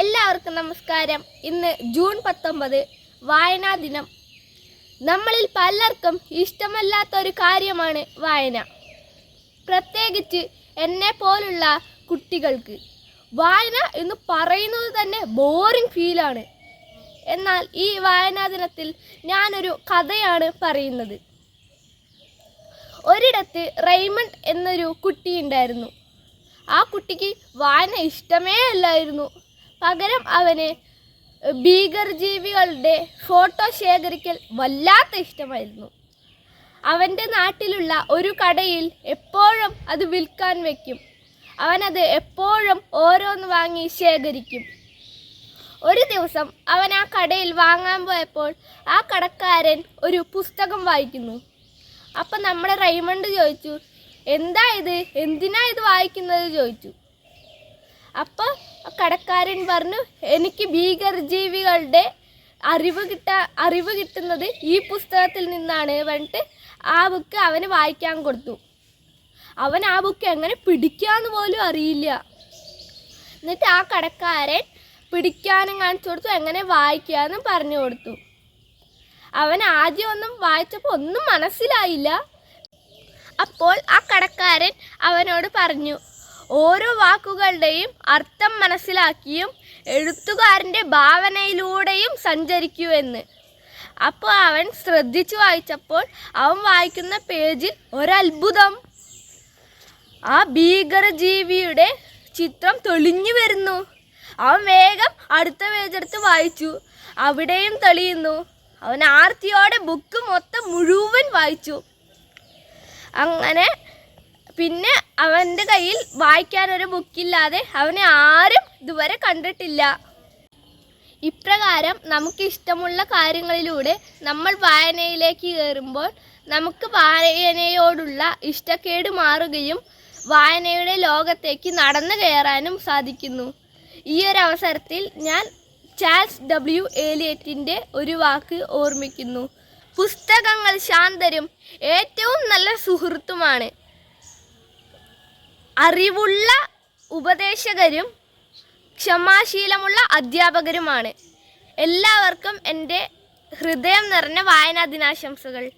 എല്ലാവർക്കും നമസ്കാരം. ഇന്ന് ജൂൺ പത്തൊമ്പത് വായനാ ദിനം. നമ്മളിൽ പലർക്കും ഇഷ്ടമല്ലാത്ത ഒരു കാര്യമാണ് വായന. പ്രത്യേകിച്ച് എന്നെ പോലുള്ള കുട്ടികൾക്ക്. വായന എന്ന് പറയുന്നത് തന്നെ ബോറിംഗ് ഫീലാണ് എന്നാൽ ഈ വായനാ ദിനത്തിൽ ഞാനൊരു കഥയാണ് പറയുന്നത്. ഒരിടത്ത് റെയ്മണ്ട് എന്നൊരു കുട്ടിയുണ്ടായിരുന്നു ആ കുട്ടിക്ക് വായന ഇഷ്ടമേ അല്ലായിരുന്നു. പകരം അവന് ഭീകരജീവികളുടെ ഫോട്ടോ ശേഖരിക്കൽ വല്ലാത്ത ഇഷ്ടമായിരുന്നു. അവന്റെ നാട്ടിലുള്ള ഒരു കടയിൽ എപ്പോഴും അത് വിൽക്കാൻ വെക്കും. അവനത് എപ്പോഴും ഓരോന്ന് വാങ്ങി ശേഖരിക്കും. ഒരു ദിവസം അവൻ ആ കടയിൽ വാങ്ങാൻ പോയപ്പോൾ ആ കടക്കാരൻ ഒരു പുസ്തകം വായിക്കുന്നു. അപ്പം നമ്മുടെ റൈമണ്ട് ചോദിച്ചു എന്താ ഇത്? എന്തിനാ ഇത് വായിക്കുന്നത്? ചോദിച്ചു. അപ്പോൾ കടക്കാരൻ പറഞ്ഞു എനിക്ക് ഭീകരജീവികളുടെ അറിവ് കിട്ട അറിവ് കിട്ടുന്നത് ഈ പുസ്തകത്തിൽ നിന്നാണ് പറഞ്ഞിട്ട് ആ ബുക്ക് അവന് വായിക്കാൻ കൊടുത്തു. അവൻ ആ ബുക്ക് എങ്ങനെ പിടിക്കാന്ന് പോലും അറിയില്ല. എന്നിട്ട് ആ കടക്കാരൻ പിടിക്കാനും കാണിച്ചു കൊടുത്തു എങ്ങനെ വായിക്കാന്നും പറഞ്ഞു കൊടുത്തു. അവൻ ആദ്യം ഒന്നും വായിച്ചപ്പോൾ ഒന്നും മനസ്സിലായില്ല. അപ്പോൾ ആ കടക്കാരൻ അവനോട് പറഞ്ഞു ഓരോ വാക്കുകളുടെയും അർത്ഥം മനസ്സിലാക്കിയും എഴുത്തുകാരന്റെ ഭാവനയിലൂടെയും സഞ്ചരിക്കൂ എന്ന്. അപ്പോൾ അവൻ ശ്രദ്ധിച്ചു വായിച്ചപ്പോൾ അവൻ വായിക്കുന്ന പേജിൽ ഒരത്ഭുതം. ആ ഭീകരജീവിയുടെ ചിത്രം തെളിഞ്ഞു വരുന്നു. അവൻ വേഗം അടുത്ത പേജെടുത്ത് വായിച്ചു. അവിടെയും തെളിയുന്നു. അവൻ ആർത്തിയോടെ ബുക്ക് മൊത്തം മുഴുവൻ വായിച്ചു. അങ്ങനെ പിന്നെ അവന്റെ കയ്യിൽ വായിക്കാനൊരു ബുക്കില്ലാതെ അവനെ ആരും ഇതുവരെ കണ്ടിട്ടില്ല. ഇപ്രകാരം നമുക്ക് ഇഷ്ടമുള്ള കാര്യങ്ങളിലൂടെ നമ്മൾ വായനയിലേക്ക് കയറുമ്പോൾ നമുക്ക് വായനയോടുള്ള ഇഷ്ടക്കേട് മാറുകയും വായനയുടെ ലോകത്തേക്ക് നടന്നു കയറാനും സാധിക്കുന്നു. ഈ ഒരു അവസരത്തിൽ ഞാൻ ചാൾസ് ഡബ്ല്യു ഏലിയറ്റിന്റെ ഒരു വാക്ക് ഓർമ്മിക്കുന്നു. പുസ്തകങ്ങൾ ശാന്തരും ഏറ്റവും നല്ല സുഹൃത്തുമാണ്. അറിവുള്ള ഉപദേശകരും ക്ഷമാശീലമുള്ള അധ്യാപകരുമാണ്. എല്ലാവർക്കും എന്റെ ഹൃദയം നിറഞ്ഞ വായനാ ദിനാശംസകൾ.